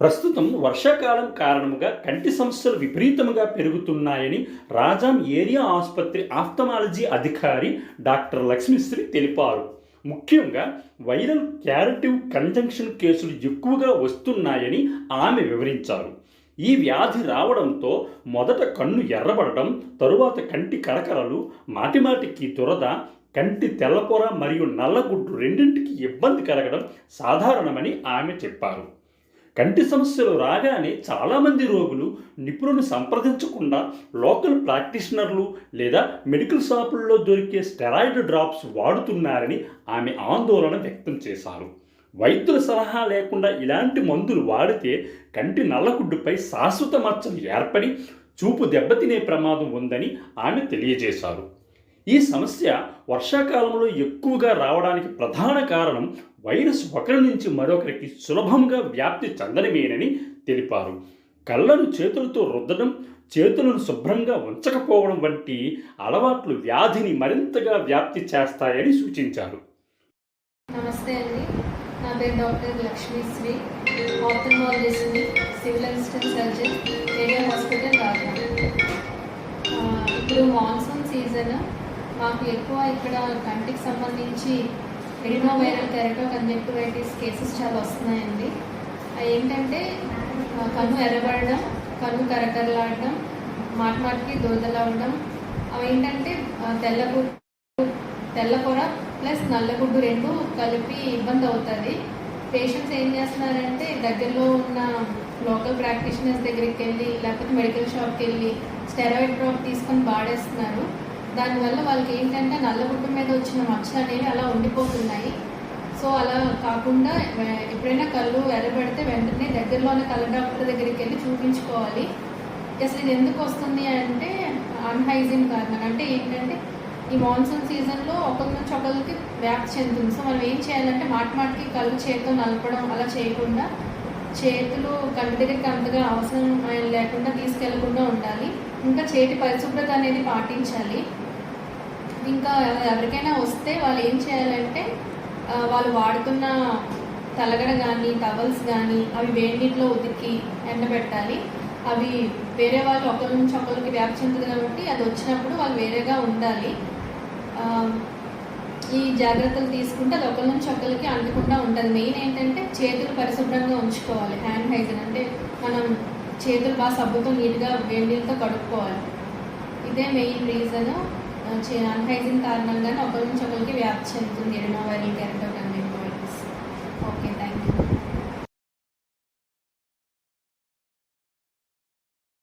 ప్రస్తుతం వర్షాకాలం కారణంగా కంటి సమస్యలు విపరీతంగా పెరుగుతున్నాయని రాజాం ఏరియా ఆసుపత్రి ఆఫ్థమాలజీ అధికారి డాక్టర్ లక్ష్మిశ్రీ తెలిపారు. ముఖ్యంగా వైరల్ క్యారటివ్ కంజంక్షన్ కేసులు ఎక్కువగా వస్తున్నాయని ఆమె వివరించారు. ఈ వ్యాధి రావడంతో మొదట కన్ను ఎర్రబడటం తరువాత కంటి కరకరలు మాటిమాటికి దురద కంటి తెల్లపొర మరియు నల్లగుడ్డు రెండింటికి ఇబ్బంది కలగడం సాధారణమని ఆమె చెప్పారు. కంటి సమస్యలు రాగానే చాలామంది రోగులు నిపుణులను సంప్రదించకుండా లోకల్ ప్రాక్టీషనర్లు లేదా మెడికల్ షాపుల్లో దొరికే స్టెరాయిడ్ డ్రాప్స్ వాడుతున్నారని ఆమె ఆందోళన వ్యక్తం చేశారు. వైద్యుల సలహా లేకుండా ఇలాంటి మందులు వాడితే కంటి నల్లగుడ్డుపై శాశ్వత మచ్చలు ఏర్పడి చూపు దెబ్బతినే ప్రమాదం ఉందని ఆమె తెలియజేశారు. ఈ సమస్య వర్షాకాలంలో ఎక్కువగా రావడానికి ప్రధాన కారణం వైరస్ ఒకరి నుంచి మరొకరికి సులభంగా వ్యాప్తి చెందడమేనని తెలిపారు. కళ్ళను చేతులతో రుద్దడం చేతులను శుభ్రంగా ఉంచకపోవడం వంటి అలవాట్లు వ్యాధిని మరింతగా వ్యాప్తి చేస్తాయని సూచించారు. నమస్తే అండి. నా పేరు doctor Lakshmisri ఆప్థమాలజిస్ట్ని civil assistant surgeon area hospital Raja ఇప్పుడు మాన్సూన్ సీజన్ మాకు ఎక్కువ ఇక్కడ కంటికి సంబంధించి ఎడినోవైరల్ కెరటో కంజెక్టివైటిస్ కేసెస్ చాలా వస్తున్నాయండి. ఏంటంటే కన్ను ఎర్రబడడం కన్ను కరకరలాడడం మాట మాటికి దురదలవడం అవి ఏంటంటే ఆ, తెల్లపు తెల్లపొర ప్లస్ నల్లగుడ్డు రెండు కలిపి ఇబ్బంది అవుతుంది. పేషెంట్స్ ఏం చేస్తున్నారంటే దగ్గరలో ఉన్న లోకల్ ప్రాక్టీషనర్స్ దగ్గరికి వెళ్ళి లేకపోతే మెడికల్ షాప్కి వెళ్ళి స్టెరాయిడ్ డ్రాప్ తీసుకొని వాడేస్తున్నారు. దానివల్ల వాళ్ళకి ఏంటంటే నల్ల గుడ్డ మీద వచ్చిన మచ్చలు అనేవి అలా ఉండిపోతున్నాయి. సో అలా కాకుండా ఎప్పుడైనా కళ్ళు ఎర్రబడితే వెంటనే దగ్గరలో ఉన్న కళ్ళ డాక్టర్ దగ్గరికి వెళ్ళి చూపించుకోవాలి. అసలు ఇది ఎందుకు వస్తుంది అంటే అన్హైజీన్ కారణం. అంటే ఏంటంటే ఈ మాన్సూన్ సీజన్లో ఒకరి నుంచి ఒకరికి వ్యాప్తి చెందుతుంది. సో మనం ఏం చేయాలంటే మాట మాటికి కళ్ళు చేతితో నలపడం అలా చేయకుండా చేతులు కంటి దగ్గరికి అంతగా అవసరం లేకుండా తీసుకెళ్ళకుండా ఉండాలి. ఇంకా చేతి పరిశుభ్రత అనేది పాటించాలి. ఇంకా ఎవరికైనా వస్తే వాళ్ళు ఏం చేయాలంటే వాళ్ళు వాడుతున్న తలగడ కానీ టవల్స్ కానీ అవి వేడి నీటిలో ఉతికి ఎండబెట్టాలి అవి వేరే వాళ్ళు ఒకరి నుంచి ఒకరికి వ్యాప్తి ఉంటుంది కాబట్టి అది వచ్చినప్పుడు వాళ్ళు వేరేగా ఉండాలి. ఈ జాగ్రత్తలు తీసుకుంటే అది ఒకరి నుంచి ఒకరికి అంటకుండా ఉంటుంది మెయిన్ ఏంటంటే చేతులు పరిశుభ్రంగా ఉంచుకోవాలి. హ్యాండ్ హైజీన్ అంటే మనం చేతులు బాగా సబ్బుతో నీట్గా వేడి నీళ్ళతో కడుక్కోవాలి. ఇదే మెయిన్ రీజను. మంచి అన్హైజిన్ కారణంగానే ఒకరి నుంచి ఒకరికి వ్యాప్తి చెందుతుంది. ఎడమ వైరల్ క్యారెట్ ఒక ఓకే.